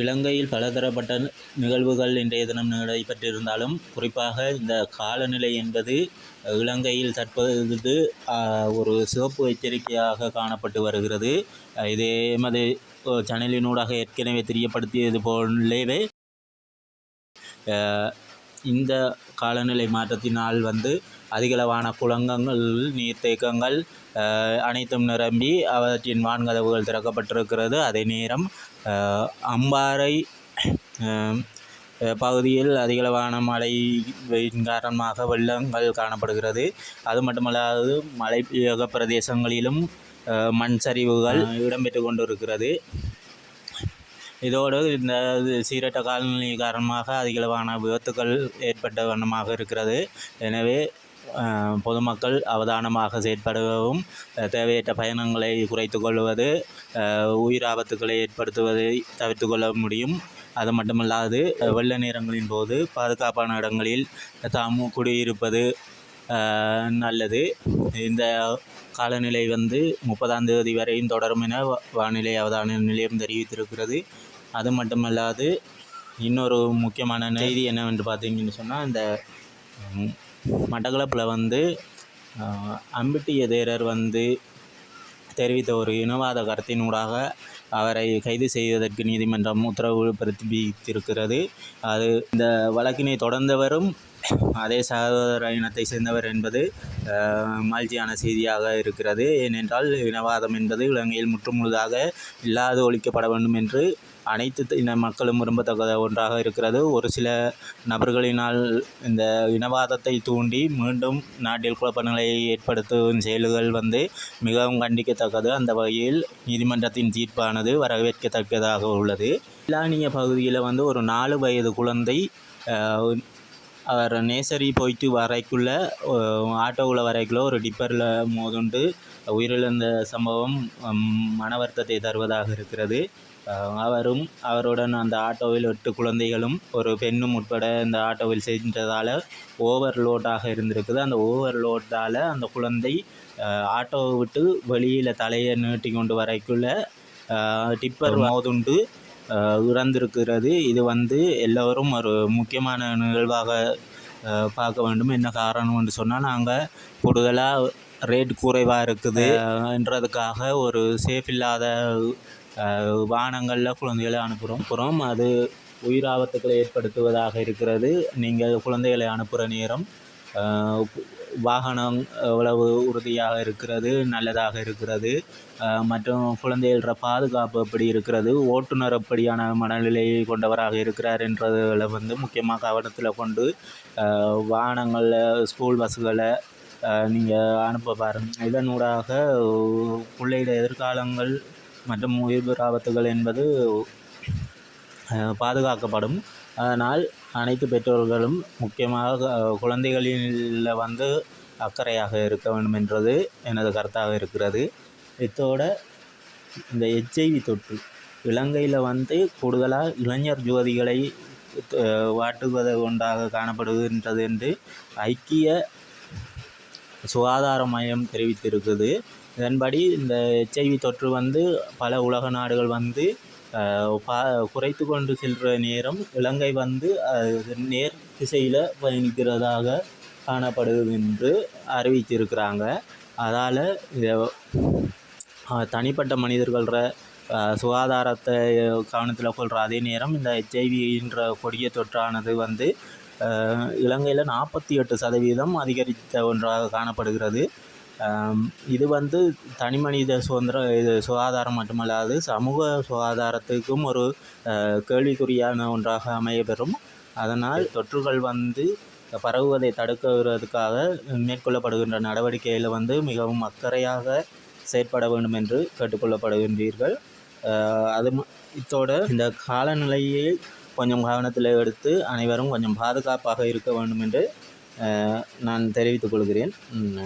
இலங்கையில் பலதரப்பட்ட நிகழ்வுகள் இன்றைய தினம் நடைபெற்றிருந்தாலும் குறிப்பாக இந்த காலநிலை என்பது இலங்கையில் தற்பொழுது ஒரு சிவப்பு எச்சரிக்கையாக காணப்பட்டு வருகிறது. இது எமது சேனலினூடாக ஏற்கனவே தெரியப்படுத்தியது போலவே இந்த காலநிலை மாற்றத்தினால் வந்து அதிகளவான குளங்கள் நீர்த்தேக்கங்கள் அனைத்தும் நிரம்பி அவற்றின் வான்கதவுகள் திறக்கப்பட்டிருக்கிறது. அதே நேரம் அம்பாறை பகுதியில் அதிகளவான மழையின் காரணமாக வெள்ளங்கள் காணப்படுகிறது. அது மட்டுமல்லாது மலையக பிரதேசங்களிலும் மண் சரிவுகள் இடம்பெற்று கொண்டிருக்கிறது. இதோடு இந்த சீரற்ற காலநிலை காரணமாக அதிகளவான விபத்துக்கள் ஏற்பட்ட வண்ணமாக இருக்கிறது. எனவே பொதுமக்கள் அவதானமாக செயற்படவும் தேவையற்ற பயணங்களை குறைத்து கொள்வது உயிர் ஆபத்துக்களை ஏற்படுத்துவதை தவிர்த்து கொள்ள முடியும். அது மட்டுமல்லாது வெள்ள நேரங்களின் போது பாதுகாப்பான இடங்களில் தாம் குடியிருப்பது நல்லது. இந்த காலநிலை வந்து முப்பதாம் தேதி வரையும் தொடரும் என வானிலை அவதான நிலையம் தெரிவித்திருக்கிறது. அது மட்டுமல்லாது இன்னொரு முக்கியமான செய்தி என்னவென்று பார்த்தீங்கன்னு சொன்னால் இந்த மட்டக்களப்பில் வந்து அம்பிட்டி எதிரர் வந்து தெரிவித்த ஒரு இனவாத கருத்தினூடாக அவரை கைது செய்வதற்கு நீதிமன்றம் உத்தரவு பிறப்பித்திருக்கிறது. அது இந்த வழக்கினை தொடர்ந்தவரும் அதே சகோதர இனத்தை சேர்ந்தவர் என்பது மகிழ்ச்சியான செய்தியாக இருக்கிறது. ஏனென்றால் இனவாதம் என்பது இலங்கையில் முற்றுமுழுதாக இல்லாது ஒழிக்கப்பட வேண்டும் என்று அனைத்து இன மக்களும் விரும்பத்தக்க ஒன்றாக இருக்கிறது. ஒரு சில நபர்களினால் இந்த இனவாதத்தை தூண்டி மீண்டும் நாட்டில் குழப்பநிலையை ஏற்படுத்தும் செயல்கள் வந்து மிகவும் கண்டிக்கத்தக்கது. அந்த வகையில் நீதிமன்றத்தின் தீர்ப்பானது வரவேற்கத்தக்கதாக உள்ளது. இலானிய பகுதியில் வந்து ஒரு நாலு வயது குழந்தை அவர் நேசரி போயிட்டு வரைக்குள்ள ஆட்டோவில் வரைக்குள்ள ஒரு டிப்பரில் மோதுண்டு உயிரிழந்த சம்பவம் மன வருத்தத்தை தருவதாக இருக்கிறது. அவரும் அவருடன் அந்த ஆட்டோவில் எட்டு குழந்தைகளும் ஒரு பெண்ணும் உட்பட இந்த ஆட்டோவில் சென்றதால் ஓவர்லோடாக இருந்திருக்குது. அந்த ஓவர்லோட்டால் அந்த குழந்தை ஆட்டோவை விட்டு வெளியில் தலையை நீட்டி கொண்டு வரைக்குள்ள டிப்பர் மோதுண்டு இறந்திருக்கிறது இது வந்து எல்லோரும் ஒரு முக்கியமான நிகழ்வாக பார்க்க வேண்டும். என்ன காரணம் என்று சொன்னால் நாங்கள் கூடுதலாக ரேட் குறைவாக இருக்குது. என்றதுக்காக ஒரு சேஃப் இல்லாத வாகனங்களில் குழந்தைகளை அனுப்புகிறோம் அப்புறம் அது உயிர் ஆபத்துக்களை ஏற்படுத்துவதாக இருக்கிறது. நீங்கள் குழந்தைகளை அனுப்புகிற நேரம் வாகனம் எவ்வளவு உறுதியாக இருக்கிறது நல்லதாக இருக்கிறது மற்றும் குழந்தைகள பாதுகாப்பு எப்படி இருக்கிறது ஓட்டுநர் எப்படியான மனநிலையை கொண்டவராக இருக்கிறார் என்றதில் வந்து முக்கியமாக கவனத்தில் கொண்டு வாகனங்களில் ஸ்கூல் பஸ்ஸுகளை நீங்கள் அனுப்ப பாருங்கள் இதனூடாக பிள்ளைகள எதிர்காலங்கள் மற்றும் உயிர் ஆபத்துகள் என்பது பாதுகாக்கப்படும். அதனால் அனைத்து பெற்றோர்களும் முக்கியமாக குழந்தைகளில் வந்து அக்கறையாக இருக்க வேண்டும் என்றது எனது கருத்தாக இருக்கிறது. இத்தோட இந்த ஹெச்ஐவி தொற்று இலங்கையில் வந்து கூடுதலாக இளைஞர் ஜோதிகளை வாட்டுவது ஒன்றாக காணப்படுகின்றது என்று ஐக்கிய சுகாதார மையம் தெரிவித்திருக்குது. இதன்படி இந்த ஹெச்ஐவி தொற்று வந்து பல உலக நாடுகள் வந்து பா குறைத்து கொண்டு செல்கிற நேரம் இலங்கை வந்து நேர் திசையில் பயணிக்கிறதாக காணப்படுது என்று அறிவித்திருக்கிறாங்க. அதால் இதை தனிப்பட்ட மனிதர்கள சுகாதாரத்தை கவனத்தில் கொள்கிற அதே நேரம் இந்த ஹெச்ஐவின்ற கொடிய தொற்றானது வந்து இலங்கையில் நாற்பத்தி எட்டு சதவீதம் அதிகரித்த ஒன்றாக காணப்படுகிறது. இது வந்து தனி மனித சுதந்திரம் இது சுகாதாரம் மட்டுமல்லாது சமூக சுகாதாரத்துக்கும் ஒரு கேள்விக்குறியான ஒன்றாக அமையப்பெறும் அதனால் தொற்றுகள் வந்து பரவுவதை தடுக்கிறதுக்காக மேற்கொள்ளப்படுகின்ற நடவடிக்கையில் வந்து மிகவும் அக்கறையாக செயற்பட வேண்டும் என்று கேட்டுக்கொள்ளப்படுகின்றீர்கள். அது இத்தோட இந்த காலநிலையை கொஞ்சம் கவனத்தில் எடுத்து அனைவரும் கொஞ்சம் பாதுகாப்பாக இருக்க வேண்டும் என்று நான் தெரிவித்துக் கொள்கிறேன். நன்றி.